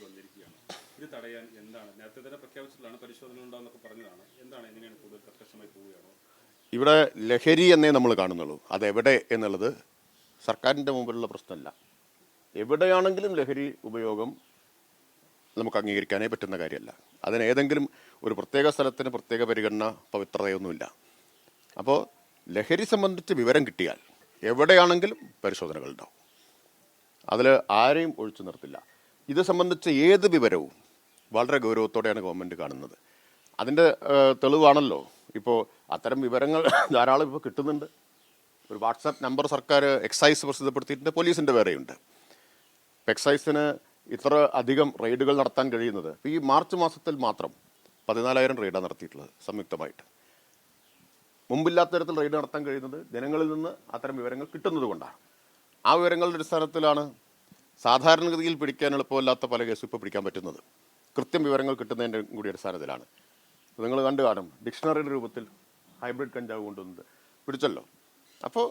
മുന്നിലേക്ക് വന്നിരിക്കുകയാണ്. ഇത് തടയാൻ എന്താണ്? നേരത്തെ തന്നെ പ്രഖ്യാപിച്ചിട്ടുള്ളതാണ് പരിശോധന ഉണ്ടാകുന്നൊക്കെ പറഞ്ഞതാണ്. എന്താണ് എങ്ങനെയാണ് കൂടുതൽ കർക്കശമായി പോവുകയാണോ? ഇവിടെ ലഹരി എന്നേ നമ്മൾ കാണുന്നുള്ളൂ. അതെവിടെ എന്നുള്ളത് സർക്കാരിന്റെ മുമ്പിലുള്ള പ്രശ്നമല്ല. എവിടെയാണെങ്കിലും ലഹരി ഉപയോഗം നമുക്ക് അംഗീകരിക്കാനേ പറ്റുന്ന കാര്യമല്ല. അതിന് ഏതെങ്കിലും ഒരു പ്രത്യേക സ്ഥലത്തിന് പ്രത്യേക പരിഗണന പവിത്രതയൊന്നുമില്ല. അപ്പോൾ ലഹരി സംബന്ധിച്ച് വിവരം കിട്ടിയാൽ എവിടെയാണെങ്കിലും പരിശോധനകൾ ഉണ്ടാവും. അതിൽ ആരെയും ഒഴിച്ചു നിർത്തില്ല. ഇത് സംബന്ധിച്ച് ഏത് വിവരവും വളരെ ഗൗരവത്തോടെയാണ് ഗവൺമെന്റ് കാണുന്നത്. അതിന്റെ തെളിവാണല്ലോ. ഇപ്പോൾ അത്തരം വിവരങ്ങൾ ധാരാളം ഇപ്പോൾ കിട്ടുന്നുണ്ട്. ഒരു വാട്സാപ്പ് നമ്പർ സർക്കാർ എക്സൈസ് പ്രസിദ്ധപ്പെടുത്തിയിട്ടുണ്ട് പോലീസിന്റെ വേറെയുണ്ട്. എക്സൈസിന് ഇത്ര അധികം റെയ്ഡുകൾ നടത്താൻ കഴിയുന്നത് ഈ മാർച്ച് മാസത്തിൽ മാത്രം പതിനാലായിരം റെയ്ഡാണ് നടത്തിയിട്ടുള്ളത് സംയുക്തമായിട്ട്. മുമ്പില്ലാത്ത തരത്തിൽ റെയ്ഡ് നടത്താൻ കഴിയുന്നത് ജനങ്ങളിൽ നിന്ന് അത്തരം വിവരങ്ങൾ കിട്ടുന്നത് കൊണ്ടാണ്. ആ വിവരങ്ങളുടെ അടിസ്ഥാനത്തിലാണ് സാധാരണഗതിയിൽ പിടിക്കാൻ എളുപ്പമല്ലാത്ത പല കേസും ഇപ്പോൾ പിടിക്കാൻ പറ്റുന്നത്. കൃത്യം വിവരങ്ങൾ കിട്ടുന്നതിന്റെ കൂടി അടിസ്ഥാനത്തിലാണ്. നിങ്ങൾ കണ്ടു കാണും ഡിക്ഷണറിയുടെ രൂപത്തിൽ ഹൈബ്രിഡ് കഞ്ചാവ് കൊണ്ടുവന്നത്. പിടിച്ചല്ലോ? അപ്പോൾ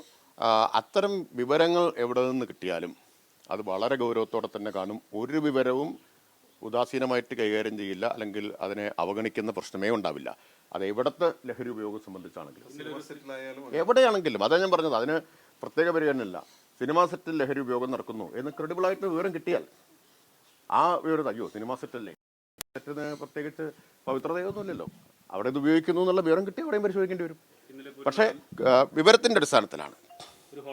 അത്തരം വിവരങ്ങൾ എവിടെ നിന്ന് കിട്ടിയാലും അത് വളരെ ഗൗരവത്തോടെ തന്നെ കാണും. ഒരു വിവരവും ഉദാസീനമായിട്ട് കൈകാര്യം ചെയ്യില്ല അല്ലെങ്കിൽ അതിനെ അവഗണിക്കുന്ന പ്രശ്നമേ ഉണ്ടാവില്ല. അത് എവിടത്തെ ലഹരി ഉപയോഗം സംബന്ധിച്ചാണെങ്കിലും. എവിടെയാണെങ്കിലും അതാണ് ഞാൻ പറഞ്ഞത്. അതിന് പ്രത്യേക പരിഗണനയില്ല. സിനിമാ സെറ്റിൽ ലഹരി ഉപയോഗം നടക്കുന്നു എന്ന് ക്രെഡിബിൾ ആയിട്ട് വിവരം കിട്ടിയാൽ ആ വിവരം അയ്യോ സിനിമാ സെറ്റല്ലേ സെറ്റിന് പ്രത്യേകിച്ച് പവിത്രതയൊന്നുമില്ലല്ലോ. അവിടെ ഇത് ഉപയോഗിക്കുന്നു എന്നുള്ള വിവരം കിട്ടി അവിടെയും പരിശോധിക്കേണ്ടി വരും. പക്ഷേ വിവരത്തിന്റെ വിവരത്തിന്റെ അടിസ്ഥാനത്തിലാണ്.